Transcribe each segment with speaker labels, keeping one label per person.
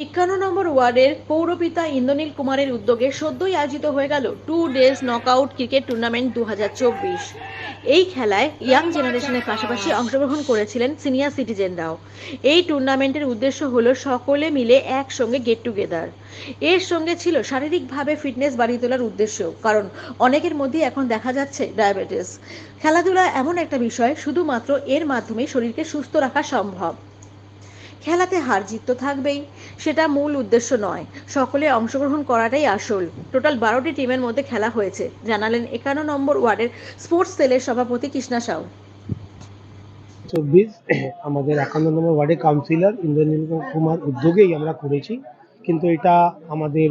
Speaker 1: একান্ন নম্বর ওয়ার্ডের পৌরপিতা ইন্দ্রনীল কুমারের উদ্যোগে সদ্যই আয়োজিত হয়ে গেল two days knockout cricket tournament দু হাজার চব্বিশ। এই খেলায় ইয়াং জেনারেশনের পাশাপাশি অংশগ্রহণ করেছিলেন সিনিয়র সিটিজেনরাও। এই টুর্নামেন্টের উদ্দেশ্য হলো সকলে মিলে একসঙ্গে গেট টুগেদার এর সঙ্গে ছিল শারীরিকভাবে ফিটনেস বাড়িয়ে তোলার উদ্দেশ্য, কারণ অনেকের মধ্যে এখন দেখা যাচ্ছে ডায়াবেটিস। খেলাধুলা এমন একটা বিষয়, শুধুমাত্র এর মাধ্যমে শরীরকে সুস্থ রাখা সম্ভব। খেলাতে হার জিত তো থাকবেই। সেটা মূল উদ্দেশ্য নয়। সকলে অংশগ্রহণ করাটাই আসল। টোটাল বারোটি টিমের মধ্যে খেলা হয়েছে। জানালেন একান্ন নম্বর ওয়ার্ডের স্পোর্টস সেলের সভাপতি কৃষ্ণা সাউ।
Speaker 2: চব্বিশ আমাদের একান্ন নম্বর ওয়ার্ডের কাউন্সিলর ইন্দ্রনীল কুমার উদ্যোগেই আমরা করেছি। কিন্তু এটা আমাদের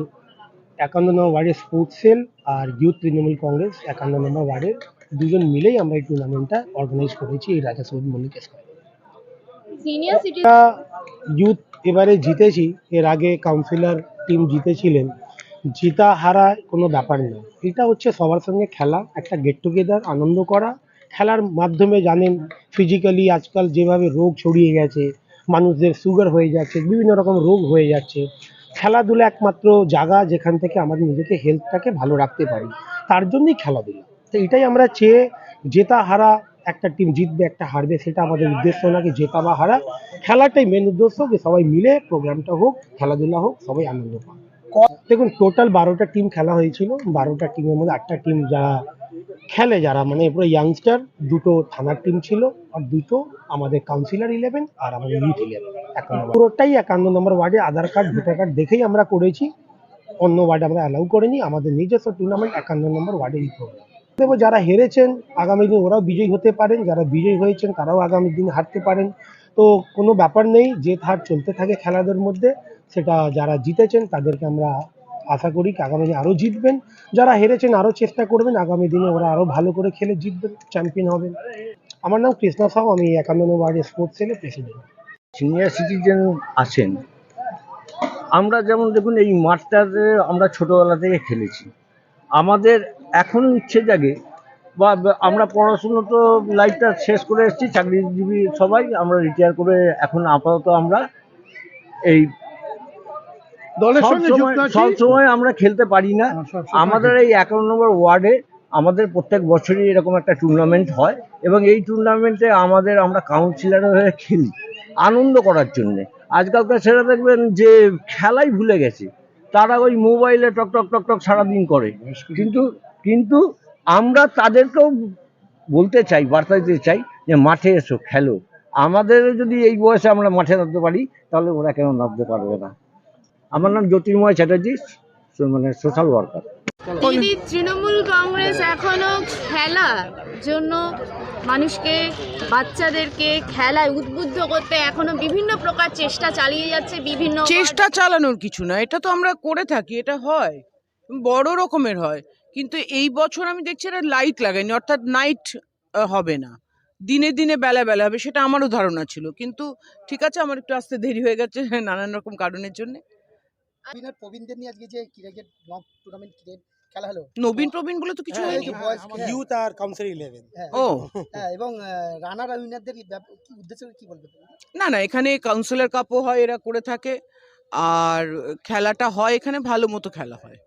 Speaker 2: একান্ন নম্বর ওয়ার্ডের স্পোর্টস সেল আর ইউথ তৃণমূল কংগ্রেস একান্ন নম্বর ওয়ার্ডের দুজন মিলেই আমরা এই টুর্নামেন্টটা অর্গানাইজ করেছি এই রাজা সৌদ মল্লিক স্কোয়ারে
Speaker 3: সিনিয়র
Speaker 2: ইউথ এবারে জিতেছি, এর আগে কাউন্সিলর টিম জিতেছিলেন। জিতা হারা কোনো ব্যাপার নেই। এটা হচ্ছে সবার সঙ্গে খেলা, একটা গেট টুগেদার আনন্দ করা। খেলার মাধ্যমে জানেন ফিজিক্যালি আজকাল যেভাবে রোগ ছড়িয়ে গেছে, মানুষদের সুগার হয়ে যাচ্ছে, বিভিন্ন রকম রোগ হয়ে যাচ্ছে। খেলাধুলা একমাত্র জায়গা যেখান থেকে আমাদের নিজেকে হেলথটাকে ভালো রাখতে পারি। তার জন্যই খেলাধুলা তো এটাই আমরা চেয়ে, জেতা হারা একটা টিম জিতবে, একটা হারবে, সেটা আমাদের উদ্দেশ্য নাকি জেতা বা হারা। খেলাটাই মেন উদ্দেশ্য যে সবাই মিলে প্রোগ্রামটা হোক, খেলাধুলা হোক, সবাই আনন্দ পাক। দেখুন টোটাল বারোটা টিম খেলা হয়েছিল। বারোটা টিমের মধ্যে আটটা টিম যারা খেলে, যারা মানে পুরো ইয়াংস্টার দুটো থানার টিম ছিল আর দুটো আমাদের কাউন্সিলর ইলেভেন আর আমাদের ইউথ ইলেভেন। পুরোটাই একান্ন নম্বর ওয়ার্ডে আধার কার্ড ভোটার কার্ড দেখেই আমরা করেছি। অন্য ওয়ার্ডে আমরা অ্যালাউ করিনি। আমাদের নিজস্ব টুর্নামেন্ট একান্ন নম্বর ওয়ার্ডে এই দেবো, যারা হেরেছেন, আগামী দিন ওরাও বিজয়ী হতে পারেন। যারা বিজয়ী হয়েছেন, তারাও আগামী দিন হারতে পারেন। তো কোনো ব্যাপার নেই জেত হার চলতে থাকে খেলাদের মধ্যে, সেটা যারা জিতেছেন, তাদেরকে আমরা আশা করি আগামী দিনে আরও জিতবেন। যারা হেরেছেন, আরও চেষ্টা করবেন, আগামী দিনে ওরা আরও ভালো করে খেলে জিতবেন, চ্যাম্পিয়ন হবেন। আমার নাম কৃষ্ণা সাউ আমি একান্ন ওয়ার্ডের স্পোর্টস সেলের প্রেসিডেন্ট।
Speaker 4: সিনিয়র সিটিজেন আছেন। আমরা যেমন দেখুন, এই মাঠটাতে আমরা ছোটোবেলা থেকে খেলেছি। আমাদের এখনও ইচ্ছে জাগে। বা আমরা পড়াশুনো তো লাইফটা শেষ করে এসেছি চাকরিজীবী সবাই আমরা রিটায়ার করে এখন আপাতত আমরা এই
Speaker 2: দলের
Speaker 4: সব সময় আমরা খেলতে পারি না। আমাদের এই একান্ন নম্বর ওয়ার্ডে আমাদের প্রত্যেক বছরই এরকম একটা টুর্নামেন্ট হয় এবং এই টুর্নামেন্টে আমাদের আমরা কাউন্সিলার হয়ে খেলি আনন্দ করার জন্যে। আজকালকার ছেলেরা দেখবেন যে খেলাই ভুলে গেছে। তারা ওই মোবাইলে টক টক টক টক সারাদিন করে। কিন্তু কিন্তু আমরা তাদেরকেও বলতে চাই বার্তা দিতে চাই যে মাঠে এসো খেলো। আমাদের যদি এই বয়সে আমরা মাঠে নামতে পারি তাহলে ওরা কেন নামতে পারবে না? আমার নাম জ্যোতির্ময় চ্যাটার্জি মানে সোশ্যাল ওয়ার্কার।
Speaker 3: দিদি তৃণমূল কংগ্রেস এখনও খেলার জন্য মানুষকে বাচ্চাদেরকে খেলায় উদ্বুদ্ধ করতে এখনও বিভিন্ন প্রকার চেষ্টা চালিয়ে যাচ্ছে বিভিন্ন
Speaker 5: চেষ্টা চালানোর কিছু না এটা তো আমরা করে থাকি এটা হয়। বড় রকমের হয়। কিন্তু এই বছর আমি দেখছি এটা লাইট লাগাইনি অর্থাৎ নাইট হবে না। দিনে দিনে বেলা বেলা হবে সেটা আমারও ধারণা ছিল। কিন্তু ঠিক আছে আমার একটু আসতে দেরি হয়ে গেছে নানান রকম কারণের জন্য।
Speaker 6: প্রবীণদের নিয়ে আজকে যে ক্রিকেট টুর্নামেন্ট ক্রিকেট খেলা হলো
Speaker 5: নবীন প্রবীণ বলে তো কিছু
Speaker 6: হ্যাঁ,
Speaker 5: হয়নি।
Speaker 6: বয়স হ্যাঁ,
Speaker 2: ইউথ আর কাউন্সিলর ইলেভেন
Speaker 6: হ্যাঁ,
Speaker 5: ও।
Speaker 6: হ্যাঁ, এবং রানার উইনারদের কি উদ্দেশ্য কি বলবে?
Speaker 5: না না এখানে কাউন্সিলর কাপও হয় এরা করে থাকে। আর খেলাটা হয় এখানে ভালো মতো খেলা হয়।